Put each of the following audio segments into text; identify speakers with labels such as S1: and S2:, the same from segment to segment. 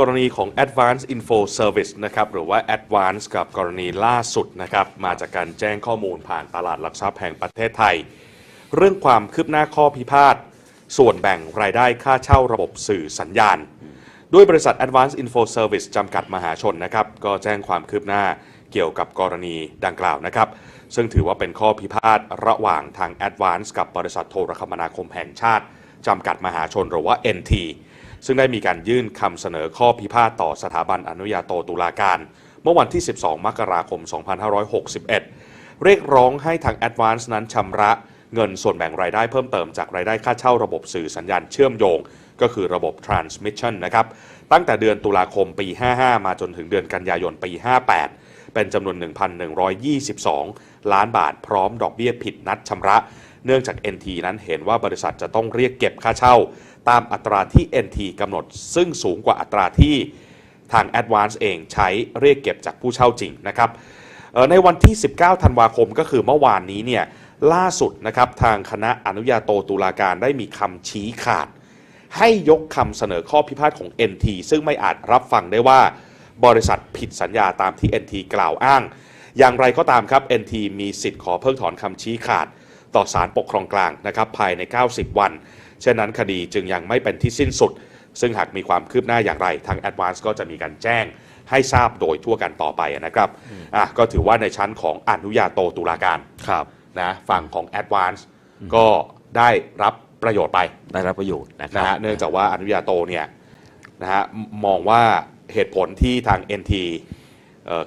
S1: กรณีของ Advanced Info Service นะครับหรือว่า Advanced กับกรณีล่าสุดนะครับมาจากการแจ้งข้อมูลผ่านตลาดหลักทรัพย์แห่งประเทศไทย เรื่องความคืบหน้าข้อพิพาท ส่วนแบ่งรายได้ค่าเช่าระบบสื่อสัญญาณ ด้วยบริษัท Advanced Info Service จำกัดมหาชนนะครับก็แจ้งความคืบหน้าเกี่ยวกับกรณีดังกล่าวนะครับซึ่งถือว่าเป็นข้อพิพาทระหว่างทาง Advanced กับบริษัทโทรคมนาคมแห่งชาติจำกัดมหาชนหรือว่า NT ซึ่งได้มีการยื่นคำเสนอข้อพิพาทต่อสถาบันอนุญาโตตุลาการ เมื่อวันที่ 12 มกราคม 2561 เรียกร้องให้ทาง Advance นั้นชำระเงินส่วนแบ่งรายได้เพิ่มเติมจากรายได้ค่าเช่าระบบสื่อสัญญาณเชื่อมโยง ก็คือระบบ transmission นะครับ ตั้งแต่เดือนตุลาคมปี 55 มาจนถึงเดือนกันยายนปี 58 เป็นจำนวน 1,122 ล้านบาทพร้อมดอกเบี้ยผิดนัดชำระ เนื่องจาก NT นั้นเห็นว่าบริษัทจะต้องเรียกเก็บค่าเช่า ตามอัตราที่ NT กำหนด ซึ่งสูงกว่าอัตราที่ทาง Advance เองใช้เรียกเก็บจากผู้เช่าจริงนะครับในวันที่ 19 ธันวาคมก็คือเมื่อวานนี้เนี่ยล่าสุดนะครับทางคณะอนุญาโตตุลาการได้มีคำชี้ขาด ให้ยกคำเสนอข้อพิพาทของ NT ซึ่งไม่อาจรับฟังได้ว่าบริษัทผิดสัญญาตามที่ NT กล่าวอ้าง อย่างไรก็ตามครับ NT มีสิทธิ์ขอเพิกถอนคำชี้ขาด ต่อศาลปกครองกลางนะครับภายใน 90 วัน เช่นนั้นคดีจึงยังไม่เป็นที่สิ้นสุด ซึ่งหากมีความคืบหน้าอย่างไร ทาง Advance ก็จะมีการแจ้งให้ทราบโดยทั่วกันต่อไปนะครับอะก็ถือว่าในชั้นของอนุญาโตตุลาการ
S2: ครับ
S1: นะฝั่งของ Advance ก็ได้รับประโยชน์ไป
S2: ได้รับประโยชน์นะครั
S1: นะฮะเนื่องจากว่าอนุญาโตเนี่ยนะฮะมองว่าเหตุผลที่ทาง NT เอ่อ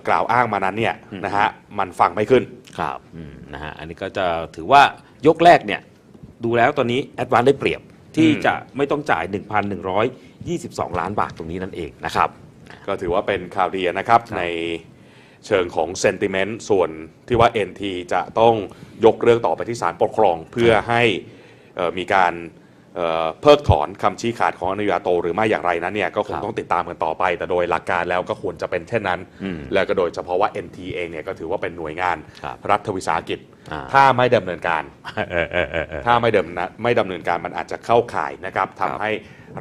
S1: กล่าวอ้างมานั้นเนี่ยนะฮะมันฟังไม่ขึ้น
S2: ครับอืมนะฮะอันนี้ก็จะถือว่ายกแรกเนี่ยดูแล้วตอนนี้แอดวานได้เปรียบที่
S1: อืม
S2: จะไม่ต้องจ่าย 1,122 ล้านบาทตรงนี้นั่นเองนะครับ
S1: ก็ถือว่าเป็นข่าวดีนะครับ
S2: ครับ
S1: ในเชิงของเซนติเมนต์ส่วนที่ว่า NT จะต้องยกเรื่องต่อไปที่ศาลปกครอง เพื่อให้เอ่อมีการ เอ่อเพิกถอนคำชี้ขาดของอนุญาโตหรือไม่อย่างไรนั้นเนี่ยก็คง
S2: ครับ
S1: ต้องติดตามกันต่อไป แต่โดยหลักการแล้วก็ควรจะเป็นเช่นนั้น
S2: อืม
S1: แล้วก็โดยเฉพาะว่า NT เองเนี่ยก็ถือว่าเป็นหน่วยงาน
S2: ครับ
S1: รัฐวิสาหกิจ
S2: อ่า
S1: ถ้าไม่ดำเนินการ
S2: เออเออเออเออ
S1: ถ้าไม่ดำเนินไม่ดำเนินการมันอาจจะเข้าข่ายนะครับ
S2: ครับ
S1: ทำให้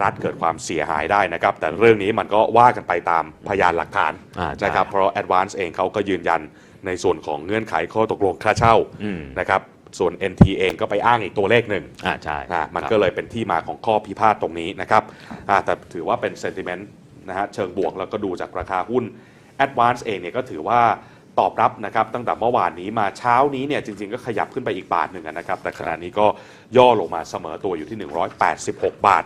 S1: รัฐเกิดความเสียหายได้นะครับ แต่เรื่องนี้มันก็ว่ากันไปตามพยานหลักฐาน
S2: อ่าใช่
S1: นะครับเพราะ Advance เองเขาก็ยืนยันในส่วนของเงื่อนไขข้อตกลงค่าเช่า
S2: อืม
S1: นะครับ ส่วน NT เองก็ไปอ้างอีกตัวเลขหนึ่ง
S2: อ่าใช่
S1: อะมัน
S2: ครับ
S1: ก็เลยเป็นที่มาของข้อพิพาทตรงนี้นะครับอะแต่ถือว่าเป็นเซนติเมนต์นะฮะเชิงบวกแล้วก็ดูจากราคาหุ้น Advance เองเนี่ยก็ถือว่าตอบรับนะครับตั้งแต่เมื่อวานนี้มาเช้านี้เนี่ยจริง ๆ ก็ขยับขึ้นไปอีกบาทหนึ่งอะนะครับ แต่ขณะนี้ก็ย่อลงมาเสมอตัวอยู่ที่ 186 บาท